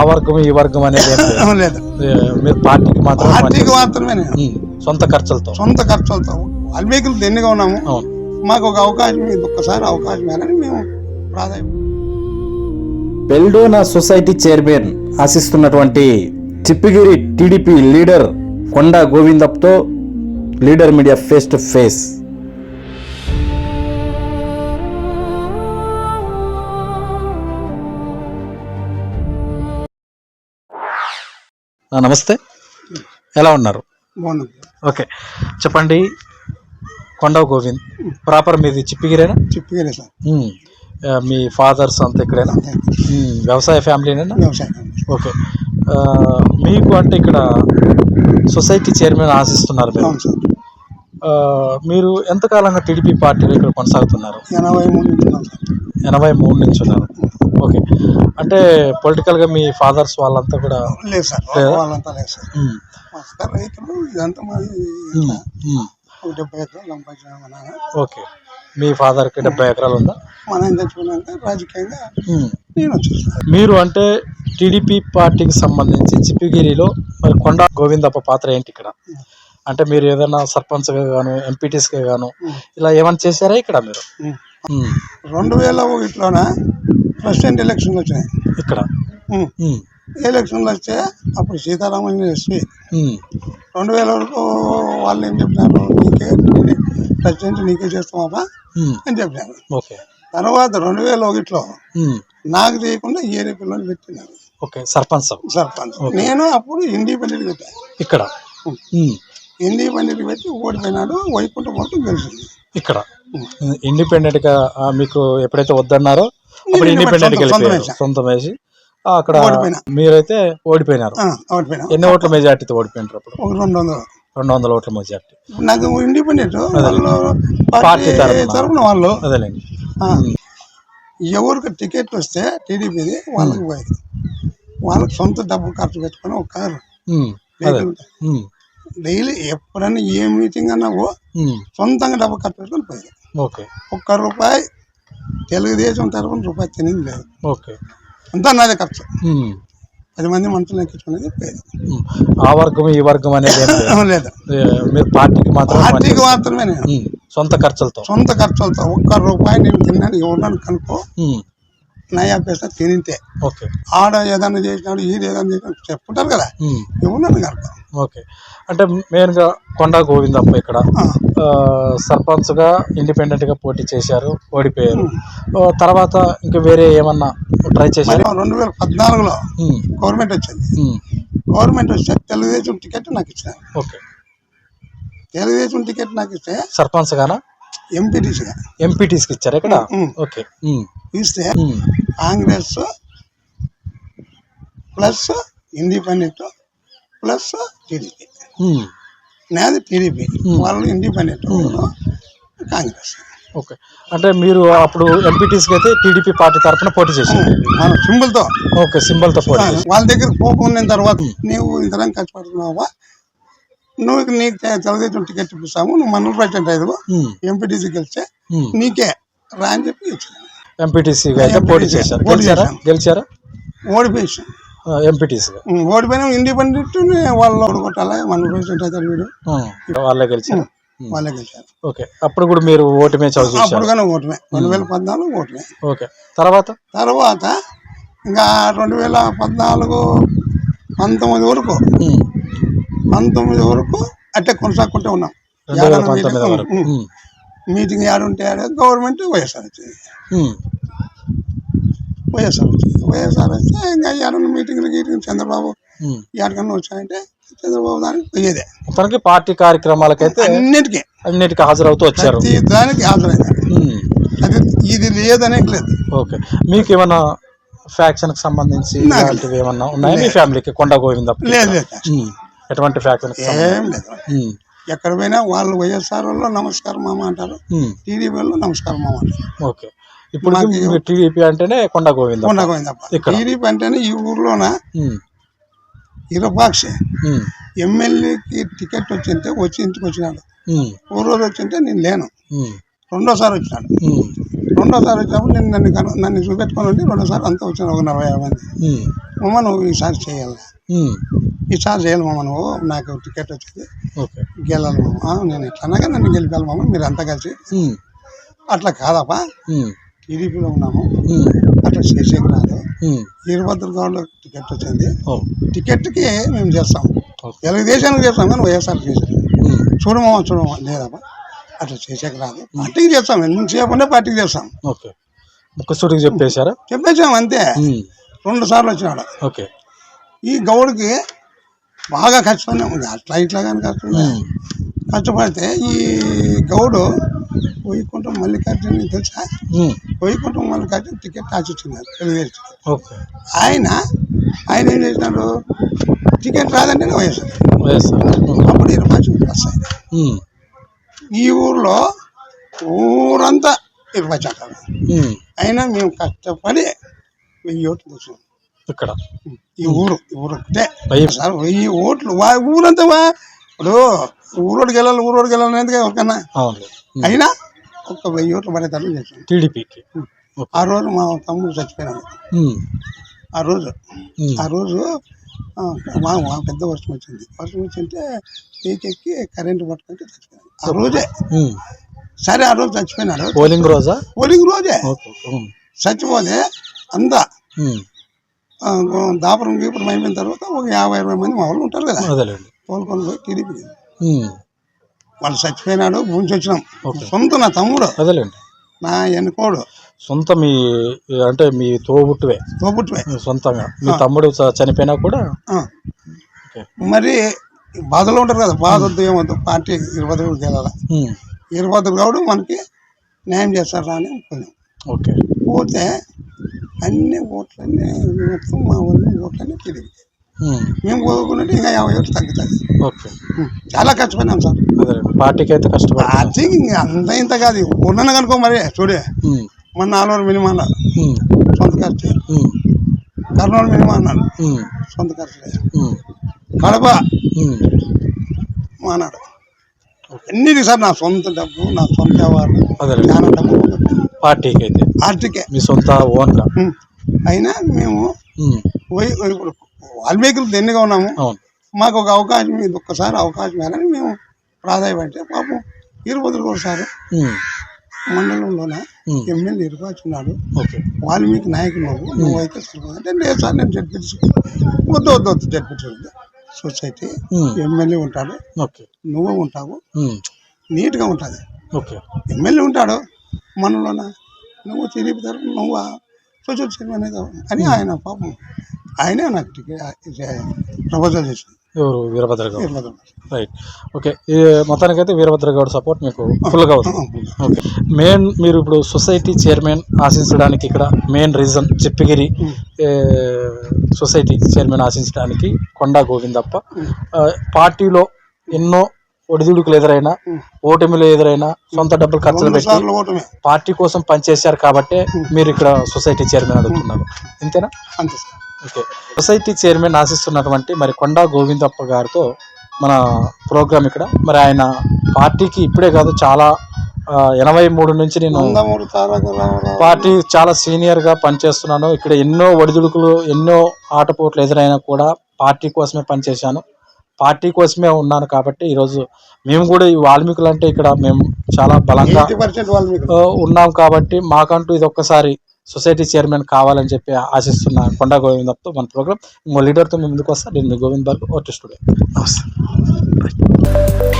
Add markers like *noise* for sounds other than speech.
ఆ వర్గం ఈ వర్గం అనేది లేదు. మీరు పార్టీకి మాత్రం పార్టీకి మాత్రమే నేను. సొంత ఖర్చులతో. సొంత ఖర్చులతో. వాల్మీకులు దండిగా ఉన్నాము? మాకు ఒక అవకాశం ఇది ఒక్కసారి అవకాశం ఇవ్వాలని మేము ప్రాధాన్యం బెల్డోనా సొసైటీ చైర్మన్ ఆశిస్తున్నటువంటి చిప్పిగిరి TDP leader Konda గోవిందప్తో leader media face to face. నమస్తే. ఎలా ఉన్నారు? ఓకే. చెప్పండి. కొండవ గోవింద్. ప్రాపర్ మీది చిప్పిగిరేనా? చెప్పగలే సార్. మీ ఫాదర్స్ అంతా ఇక్కడేనా? వ్యవసాయ ఫ్యామిలీనేనా? వ్యవసాయం ఓకే. మీకు అంటే ఇక్కడ సొసైటీ చైర్మన్ ఆశిస్తున్నారు మీరు. మీరు ఎంతకాలంగా టీడీపీ పార్టీలో ఇక్కడ కొనసాగుతున్నారు? ఎనభై మూడు ఎనభై మూడు నుంచి ఉన్నారు. ఓకే. అంటే పొలిటికల్గా మీ ఫాదర్స్ వాళ్ళంతా కూడా లేదు సార్? వాళ్ళంతా లేదు సార్. రైతులు ఇదంతా మాది డెబ్బై ఎకరాలు ఓకే. మీ ఫాదర్కి డెబ్బై ఎకరాలు ఉందా? మా నాన్న చచ్చిపోయినాక రాజకీయంగా. నేను మీరు అంటే టీడీపీ పార్టీకి సంబంధించి చిప్పిగిరిలో మరి కొండ గోవిందప్ప పాత్ర ఏంటి ఇక్కడ? అంటే మీరు ఏదైనా సర్పంచ్గా గాను ఎంపీటీస్గా గాను ఇలా ఏమైనా చేశారా ఇక్కడ మీరు? రెండు వేల ఒకటిలోన? ప్రెసిడెంట్ ఎలక్షన్లు వచ్చినాయి. ఇక్కడ. ఎలక్షన్లు వస్తే అప్పుడు సీతారామన్ ఎస్పీ రెండు వేల వరకు వాళ్ళు ఏం చెప్పినారు? నీకే ప్రెసిడెంట్ నీకే చేస్తామా అని చెప్పినారు. ఓకే. తర్వాత రెండు వేల ఒకటిలో నాకు చేయకుండా ఏరే పిల్లలు పెట్టినారు. ఓకే సర్పంచ్. సర్పంచ్. నేను అప్పుడు ఇండిపెండెంట్ పెట్టాను ఇక్కడ. ఇండిపెండెంట్ పెట్టి ఓడిపోయినాడు వైకుంఠం మొత్తం గెలిచింది. ఇక్కడ. ఇండిపెండెంట్గా మీకు ఎప్పుడైతే వద్దన్నారో అప్పుడు ఇండిపెండెంట్ సొంతం- సొంతం వేసా. అక్కడ. మీరైతే ఓడిపోయినారు. ఎన్ని ఓట్ల మెజార్టీతో ఓడిపోయినారు అప్పుడు? ఒక రెండు వందలు. రెండు వందల ఓట్ల మెజార్టీ. నాకు ఇండిపెండెంట్. వాళ్ళు పార్టీ అదేలేండి. ఎవరికి టికెట్ వస్తే టీడీపీది వాళ్ళకి పోయేది. వాళ్ళకి సొంత డబ్బు ఖర్చు పెట్టుకొని ఒక కారు. డైలీ ఎప్పుడైనా ఏ మీటింగ్ అన్నా సొంతంగా డబ్బు ఖర్చు పెట్టుకొని పోయేది. ఓకే. ఒక్క రూపాయి తెలుగుదేశం తరపున రూపాయి తినేది లేదు. ఓకే. అంతా నాదే ఖర్చు. పది మంది మనుషులు ఎక్కించుకునేది ఉమ్. ఆ వర్గం ఈ వర్గం అనేది లేదు. *laughs* మీరు పార్టీకి మాత్రం పార్టీకి మాత్రమే సొంత ఖర్చులతో. సొంత ఖర్చులతో ఒక్క రూపాయి నేను తిన్నాను ఎవరన్నా కనుకో ఉమ్, నయా పైసా తినితే ఓకే. ఆడ ఏదైనా చేసినాడు ఈడు ఏదైనా చేసినాడు చెప్పుంటారు కదా. ఎవరన్నా కనుకో ఓకే. అంటే మెయిన్గా కొండా గోవిందప్ప ఇక్కడ సర్పంచ్గా ఇండిపెండెంట్గా పోటీ చేశారు ఓడిపోయారు. తర్వాత ఇంకా వేరే ఏమన్నా ట్రై చేశారు? రెండు వేల పద్నాలుగులో గవర్నమెంట్ వచ్చింది. గవర్నమెంట్ వస్తే తెలుగుదేశం టికెట్ నాకు ఇచ్చినారు ఓకే. తెలుగుదేశం టికెట్ నాకు ఇస్తే సర్పంచ్ గానా ఎంపీటీసీగా. ఎంపీటీస్కి ఇచ్చారు ఇక్కడ. ఓకే. ఇస్తే Congress plus independent plus TDP. నాది టీడీపీ. వాళ్ళు ఇండిపెండెంట్ కాంగ్రెస్. ఓకే. అంటే మీరు అప్పుడు ఎంపీటీస్కి అయితే టీడీపీ పార్టీ తరఫున పోటీ చేశారు. మన సింబల్తో. ఓకే సింబల్తో పోటీ. వాళ్ళ దగ్గర పోకుండా తర్వాత నువ్వు ఇంతరం కష్టపడుతున్నావా నువ్వు నీకు తెలుగుదేశం టికెట్ ఇప్పిస్తాము నువ్వు మనల్ ప్రెసిడెంట్ అయ్యావు ఎంపీటీసీ గెలిస్తే. నీకే రా అని చెప్పి ఇచ్చాను ఎంపీటీసీగా అయితే పోటీ చేశారు. పోటీ గెలిచారా? చేశాను. గెలిచారా? ఓడిపోయి ఎంపీటీసీగా ఓడిపోయినా ఇండిపెండెంట్ వాళ్ళు ఓడగొట్టాలా? మన ప్రెసిడెంట్ అవుతారు వీడు. వాళ్ళే గెలిచారు. వాళ్ళే గెలిచారు. ఓకే. అప్పుడు కూడా మీరు ఓటమే చదువు అప్పుడు చూశారు? కానీ ఓటమే. రెండు వేల పద్నాలుగు ఓటమే. ఓకే. తర్వాత? తర్వాత ఇంకా రెండు వేల పద్నాలుగు పంతొమ్మిది వరకు పంతొమ్మిది వరకు అట్టే కొనసాగుకుంటూ ఉన్నాం. రెండు వేల పంతొమ్మిది వరకు. మీటింగ్ ఏడుంటే ఆడ గవర్నమెంట్ వైఎస్ఆర్ వచ్చింది. వైఎస్ఆర్ వచ్చింది. వైఎస్ఆర్ వస్తే ఇంకా ఏడన్నా మీటింగ్లు గీటింగ్ చంద్రబాబు. ఎక్కడికన్నా వచ్చాయంటే చంద్రబాబు దానికి పోయేదే. మొత్తానికి పార్టీ కార్యక్రమాలకైతే అన్నిటికీ. అన్నిటికీ హాజరవుతూ వచ్చారు. దానికి అది ఇది లేదనే లేదు. ఓకే. మీకు ఏమన్నా ఫ్యాక్షన్కి సంబంధించి ఇలాంటివి ఏమన్నా ఉన్నాయా? మీ ఫ్యామిలీకి కొండ గోవింద లేదు లేదు. ఎటువంటి ఫ్యాక్షన్ ఏం లేదు. ఎక్కడ పోయినా వాళ్ళు వైఎస్ఆర్ వాళ్ళు నమస్కారం మామ అంటారు. టీడీపీ వాళ్ళు నమస్కారం మామ అంటారు. ఓకే. ఇప్పుడు టీడీపీ అంటేనే కొండ గోవింద కొండ గోవిందప్ప. టీడీపీ అంటేనే ఈ ఊర్లోన? ఇరపాక్షి. ఎమ్మెల్యేకి టికెట్ వచ్చింటే వచ్చి ఇంటికి వచ్చినాడు. రోజు వచ్చింటే నేను లేను. రెండోసారి వచ్చినాడు. రెండోసారి వచ్చినప్పుడు నేను నన్ను కను- నన్ను చూపెట్టుకొని ఉండి రెండోసారి అంతా వచ్చిన ఒక నలభై యాభై మంది. ఉమ్, మామ నువ్వు ఈసారి చేయాలి. ఈసారి చేయాలి మామ నువ్వు. నాకు టికెట్ వచ్చింది. ఓకే. గెలాలి మామ. నేను ఎట్లనగా నన్ను గెలిపాలి మామ. మీరు అంతా కలిసి. అట్లా కాదప్పా. టీడీపీలో ఉన్నాము. అట్లా చేసేకి రాదు ఉమ్, వీరభద్ర గౌడ్లో టికెట్ వచ్చింది. ఓ, టికెట్కి మేము చేస్తాం. తెలుగుదేశానికి చేస్తాం కానీ వైఎస్ఆర్ చేసాం చూడమా చూడమా? లేదప్పా. అట్లా చేసేకి రాదు. పార్టీకి చేస్తాం. ఎంతసేపు ఉంటే పార్టీకి చేస్తాం. ఓకే. ముక్కసూటికి చెప్పేశారా? చెప్పేసాం అంతే. రెండు సార్లు వచ్చినాడు. ఓకే. ఈ గౌడ్కి బాగా కష్టపడినా ఉంది అట్లా ఇట్లా కానీ కష్టపడి ఉమ్, కష్టపడితే ఈ గౌడు వైకుంఠం మల్లికార్జున తెలుసా? Vaikuntham Mallikarjuna ticket Telugu Desam okay. ఆయన ఆయన ఏం చేసినాడు? టికెట్ రాదంటే వైఎస్ఆర్ వైఎస్ఆర్ ఉమ్, అప్పుడు ఇరవై అయింది ఉమ్, ఈ ఊర్లో ఊరంతా ఇరవై ఉమ్, అయినా మేము కష్టపడి వెయ్యి ఓట్లు తెచ్చాం ఇక్కడ. ఈ ఊరు ఈ ఊరు ఒకటే సార్ వెయ్యి ఓట్లు వా ఊరంతా వా ఇప్పుడు ఊరోడికి వెళ్ళాలి ఊరోడికి వెళ్ళాలి అనేది ఎవరికన్నా. అయినా ఒక్క వెయ్యి ఓట్లు పడేటట్లు చేసాం టీడీపీకి. ఆ రోజు మా తమ్ముడు చచ్చిపోయినాడు. ఆ రోజు. ఆ రోజు మా పెద్ద వర్షం వచ్చింది. వర్షం వచ్చింటే పీకెక్కి కరెంటు పట్టుకుంటే చచ్చిపోయాడు. ఆ రోజే. సరే ఆ రోజు చచ్చిపోయినాడు. పోలింగ్ రోజా? పోలింగ్ రోజే. చచ్చిపోతే ఆ, దాపురం గీపురం అయిపోయిన తర్వాత ఒక యాభై ఇరవై మంది మా వాళ్ళు ఉంటారు కదా. తోలుకొని పోయి టీడీపీకి ఉమ్, వాళ్ళు చచ్చిపోయినాడు గురించి వచ్చినాం. సొంత నా తమ్ముడు. అదేలేండి నా ఎన్నుకోడు. సొంత మీ అంటే మీ తోబుట్టువే. తోబుట్టువే. మీ సొంతంగా. మీ తమ్ముడు చనిపోయినా కూడా. మరి బాధలో ఉంటారు కదా బాధ వద్దు ఏమొద్దు పార్టీ ఇరుభద్రుడికి వెళ్ళాలి? ఇరుభద్రుడు గౌడు మనకి న్యాయం చేస్తారా అని పోతే అన్ని ఓట్లన్నీ మొత్తం మా ఊళ్ళో ఓట్లన్నీ ఉమ్, మేము కోరుకున్నట్టు ఇంకా యాభై ఓట్లు తగ్గుతుంది ఓకే. చాలా కష్టపడినాం సార్. పార్టీకి అయితే కష్టపడుతున్నారు పార్టీకి ఇంకా అంత ఇంత కాదు. ఉన్నాను కనుకో మరి చూడే. మన నాలుగు మినిమం అన్నారు. సొంత ఖర్చు. కర్నూలు మినిమం అన్నారు. ఉమ్, సొంత ఖర్చు కడప. మానాడు అన్నిటి సార్ నా సొంత డబ్బు నా సొంత వ్యవహారం? చాలా డబ్బు పార్టీకి అయితే ఆర్టికే మీ సొంత ఓన్గా. అయినా మేము పోయి ఇప్పుడు వాల్మీకులు దెన్నుగా ఉన్నాము? మాకు ఒక అవకాశం ఇది ఒక్కసారి అవకాశం ఇవ్వాలని మేము ప్రాధాయపడితే పాపం కూడా సార్ ఉమ్, మండలంలోన. ఎమ్మెల్యే ఇరుపాచున్నాడు ఓకే. వాల్మీకి నాయకులు నువ్వు అయితే అంటే లేదు సార్ నేను జడ్పించు వద్దు వద్దు వద్దు జడ్పించు సొసైటీ ఉమ్, ఎమ్మెల్యే ఉంటాడు. ఓకే. నువ్వు ఉంటావు. ఉమ్, నీట్గా ఉంటుంది. ఓకే. ఎమ్మెల్యే ఉంటాడు. మనలోన నువ్వు తిరిగి తరపు నువ్వు సోషల్ సినిమా అనేది అని ఆయన పాపం ఆయనే నాకు ప్రపోజల్ చేసింది. ఎవరు? వీరభద్ర గౌడ్. రైట్ ఓకే ఈ మొత్తానికైతే వీరభద్ర గౌడ్ సపోర్ట్ మీకు ఫుల్గా ఉంది. ఓకే మెయిన్ మీరు ఇప్పుడు సొసైటీ చైర్మన్ ఆశించడానికి ఇక్కడ main reason Chippigiri society chairman ఆశించడానికి Konda Govindappa పార్టీలో ఎన్నో ఒడిదుడుకులు ఎదురైనా ఓటమిలు ఎదురైనా సొంత డబ్బులు ఖర్చులు పెట్టి పార్టీ కోసం పనిచేశారు కాబట్టి మీరు ఇక్కడ సొసైటీ చైర్మన్ అడుగుతున్నారు. ఇంతేనా? అంతే ఓకే. సొసైటీ చైర్మన్ ఆశిస్తున్నటువంటి మరి కొండా గోవిందప్ప గారితో మన ప్రోగ్రామ్ ఇక్కడ. మరి ఆయన పార్టీకి ఇప్పుడే కాదు చాలా ఎనభై మూడు నుంచి నేను పార్టీ చాలా సీనియర్గా పనిచేస్తున్నాను. ఇక్కడ ఎన్నో ఒడిదుడుకులు ఎన్నో ఆటపోట్లు ఎదురైనా కూడా పార్టీ కోసమే పనిచేశాను. పార్టీ కోసమే ఉన్నాను కాబట్టి ఈరోజు మేము కూడా ఈ వాల్మీకులు అంటే ఇక్కడ మేము చాలా బలంగా ఉన్నాం కాబట్టి మాకంటూ ఇది ఒక్కసారి సొసైటీ చైర్మన్ కావాలని చెప్పి ఆశిస్తున్న కొండ గోవిందతో మన ప్రోగ్రామ్ ఇంకో లీడర్తో ముందుకు వస్తాను నేను మీ గోవింద్ బాబు ఓటీ స్టూడియో. నమస్తే.